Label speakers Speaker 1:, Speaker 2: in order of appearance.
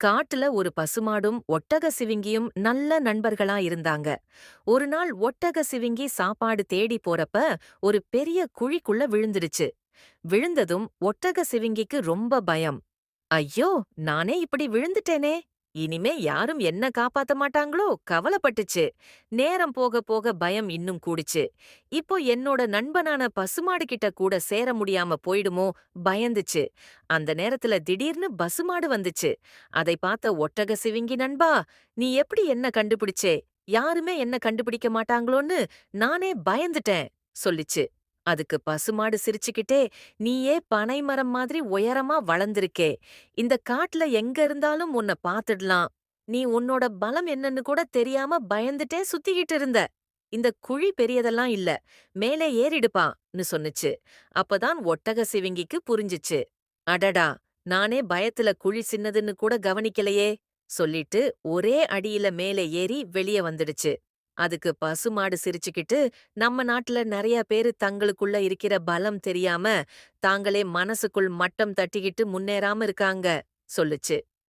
Speaker 1: காட்டுல ஒரு பசுமாடும் ஒட்டக சிவிங்கியும் நல்ல நண்பர்களா இருந்தாங்க. ஒரு நாள் ஒட்டக சிவிங்கி சாப்பாடு தேடி போறப்ப ஒரு பெரிய குழிக்குள்ள விழுந்துடுச்சு. விழுந்ததும் ஒட்டக சிவிங்கிக்கு ரொம்ப பயம். ஐயோ! நானே இப்படி விழுந்துட்டேனே! இனிமே யாரும் என்ன காப்பாத்த மாட்டாங்களோ கவலைப்பட்டுச்சு. நேரம் போக போக பயம் இன்னும் கூடுச்சு. இப்போ என்னோட நண்பனான பசுமாடு கிட்ட கூட சேர முடியாம போயிடுமோ பயந்துச்சு. அந்த நேரத்துல திடீர்னு பசுமாடு வந்துச்சு. அதை பார்த்த ஒட்டக சிவிங்கி நண்பா நீ எப்படி என்ன கண்டுபிடிச்சே? யாருமே என்ன கண்டுபிடிக்க மாட்டாங்களோன்னு நானே பயந்துட்டேன் சொல்லிச்சு. அதுக்கு பசுமாடு சிரிச்சுக்கிட்டே நீயே பனை மரம் மாதிரி உயரமா வளர்ந்திருக்கே. இந்த காட்டுல எங்க இருந்தாலும் உன்னை பாத்துடலாம் நீ உன்னோட பலம் என்னன்னு கூட தெரியாம பயந்துட்டே சுத்திக்கிட்டு இருந்த. இந்த குழி பெரியதெல்லாம் இல்ல. மேலே ஏறிடுப்பான்னு சொன்னுச்சு. அப்பதான் ஒட்டக சிவிங்கிக்கு புரிஞ்சுச்சு. அடடா! நானே பயத்துல குழி சின்னதுன்னு கூட கவனிக்கலையே சொல்லிட்டு ஒரே அடியில மேலே ஏறி வெளியே வந்துடுச்சு. அதுக்கு பசுமாடு சிரிச்சுக்கிட்டு நம்ம நாட்டுல நிறைய பேரு தங்களுக்குள்ள இருக்கிற பலம் தெரியாம தாங்களே மனசுக்குள் மட்டம் தட்டிக்கிட்டு முன்னேறாம இருக்காங்க சொல்லுச்சு.